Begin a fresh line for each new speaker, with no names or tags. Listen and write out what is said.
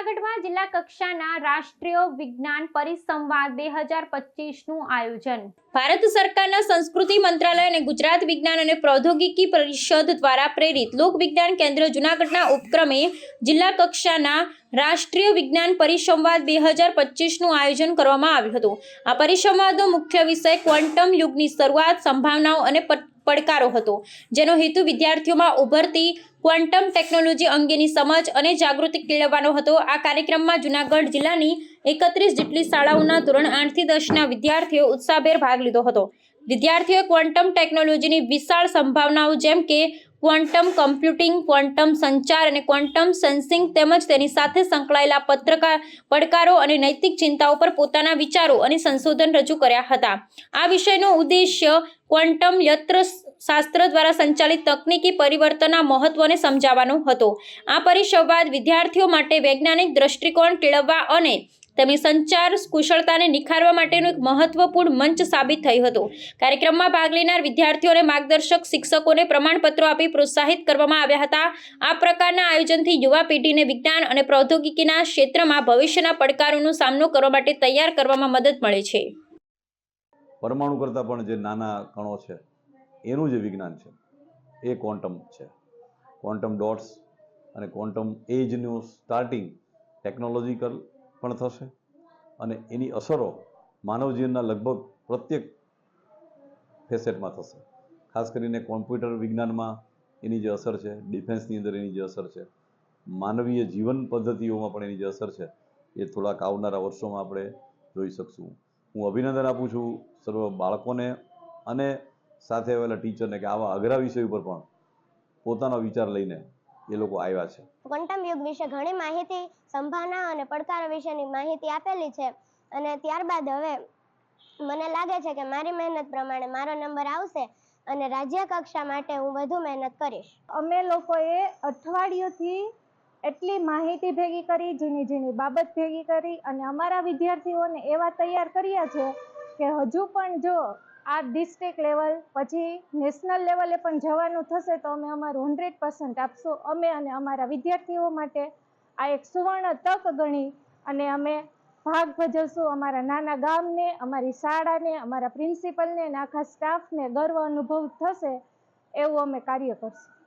જૂનાગઢમાં જિલ્લા કક્ષાના રાષ્ટ્રીય વિજ્ઞાન પરિસંવાદ બે હજાર પચીસનું આયોજન. ભારત સરકારના સંસ્કૃતિ મંત્રાલય અને ગુજરાત વિજ્ઞાન અને પ્રૌદ્યોગિકી પરિષદ દ્વારા પ્રેરિત લોક વિજ્ઞાન કેન્દ્ર જૂનાગઢના ઉપક્રમે જિલ્લા કક્ષાના રાષ્ટ્રીય વિજ્ઞાન પરિસંવાદ બે હજાર પચીસનું આયોજન કરવામાં આવ્યું હતું. આ પરિસંવાદનો મુખ્ય વિષય ક્વોન્ટમ યુગની શરૂઆત, સંભાવનાઓ અને પડકારો હતો, જેનો હેતુ વિદ્યાર્થીઓમાં ઉભરતી ક્વોન્ટમ ટેકનોલોજી અંગેની સમજ અને જાગૃતિ કેળવવાનો હતો. આ કાર્યક્રમમાં જૂનાગઢ જિલ્લાની એકત્રીસ જેટલી શાળાઓના ધોરણ આઠથી દસના વિદ્યાર્થીઓ ઉત્સાહભેર ભાગ લીધો હતો. વિદ્યાર્થીઓએ ક્વોન્ટમ ટેકનોલોજીની વિશાળ સંભાવનાઓ જેમ કે ક્વોન્ટમ કમ્પ્યુટિંગ, ક્વોન્ટમ સંચાર અને ક્વોન્ટમ સેન્સિંગ તેમજ તેની સાથે સંકળાયેલા પત્રકાર, પડકારો અને નૈતિક ચિંતાઓ પર પોતાના વિચારો અને સંશોધન રજૂ કર્યા હતા. આ વિષયનો ઉદ્દેશ્ય ક્વોન્ટમ યત્ર શાસ્ત્ર દ્વારા સંચાલિત તકનીકી પરિવર્તનના મહત્વને સમજાવવાનો હતો. આ પરિસંવાદ વિદ્યાર્થીઓ માટે વૈજ્ઞાનિક દ્રષ્ટિકોણ કેળવવા અને તેમની સંચાર કુશળતાને નિખારવા માટેનું એક મહત્વપૂર્ણ મંચ સાબિત થયું હતું. કાર્યક્રમમાં ભાગ લેનાર વિદ્યાર્થીઓને માર્ગદર્શક શિક્ષકોને પ્રમાણપત્રો આપી પ્રોત્સાહિત કરવામાં આવ્યા હતા. આ પ્રકારના આયોજનથી યુવા પેઢીને વિજ્ઞાન અને પ્રૌદ્યોગિકીના ક્ષેત્રમાં ભવિષ્યના પડકારોનો સામનો કરવા માટે તૈયાર કરવામાં મદદ મળે છે.
પરમાણુ કરતાં પણ જે નાના કણો છે, એનું જે વિજ્ઞાન છે, એ ક્વોન્ટમ છે. ક્વોન્ટમ ડોટ્સ અને ક્વોન્ટમ એજનું સ્ટાર્ટિંગ ટેકનોલોજીકલ પણ થશે. અને એની અસરો માનવ જીવનના લગભગ પ્રત્યેક ફેસેટમાં થશે. ખાસ કરીને કોમ્પ્યુટર વિજ્ઞાનમાં એની જે અસર છે, ડિફેન્સની અંદર એની જે અસર છે, માનવીય જીવન પદ્ધતિઓમાં પણ એની જે અસર છે, એ થોડાક આવનારા વર્ષોમાં આપણે જોઈ શકશું. હું અભિનંદન આપું છું સર્વ બાળકોને અને સાથે આવેલા ટીચરને કે આવા અઘરા વિષય ઉપર પણ પોતાનો વિચાર લઈને એ લોકો આવ્યા છે.
ક્વોન્ટમ યુગ વિશે ઘણી માહિતી સંભાવના અને પડકારો વિશેની માહિતી આપેલી છે. અને ત્યારબાદ હવે મને લાગે છે કે મારી મહેનત પ્રમાણે મારો નંબર આવશે અને રાજ્ય કક્ષા માટે હું વધુ મહેનત કરીશ.
અમે લોકોએ અઠવાડિયુંથી એટલી માહિતી ભેગી કરી ઝીણી ઝીણી બાબત ભેગી કરી અને અમારા વિદ્યાર્થીઓને એવા તૈયાર કર્યા છે કે હજુ પણ જો આ ડિસ્ટ્રિક્ટ લેવલ પછી નેશનલ લેવલે પણ જવાનું થશે તો અમે અમારું હંડ્રેડ પર્સન્ટ આપશું. અમે અને અમારા વિદ્યાર્થીઓ માટે આ એક સુવર્ણ તક ગણી અને અમે ભાગ ભજવશું અમારા નાના ગામને, અમારી શાળાને, અમારા પ્રિન્સિપલને અને આખા સ્ટાફને ગર્વ અનુભવ થશે એવું અમે કાર્ય કરશું.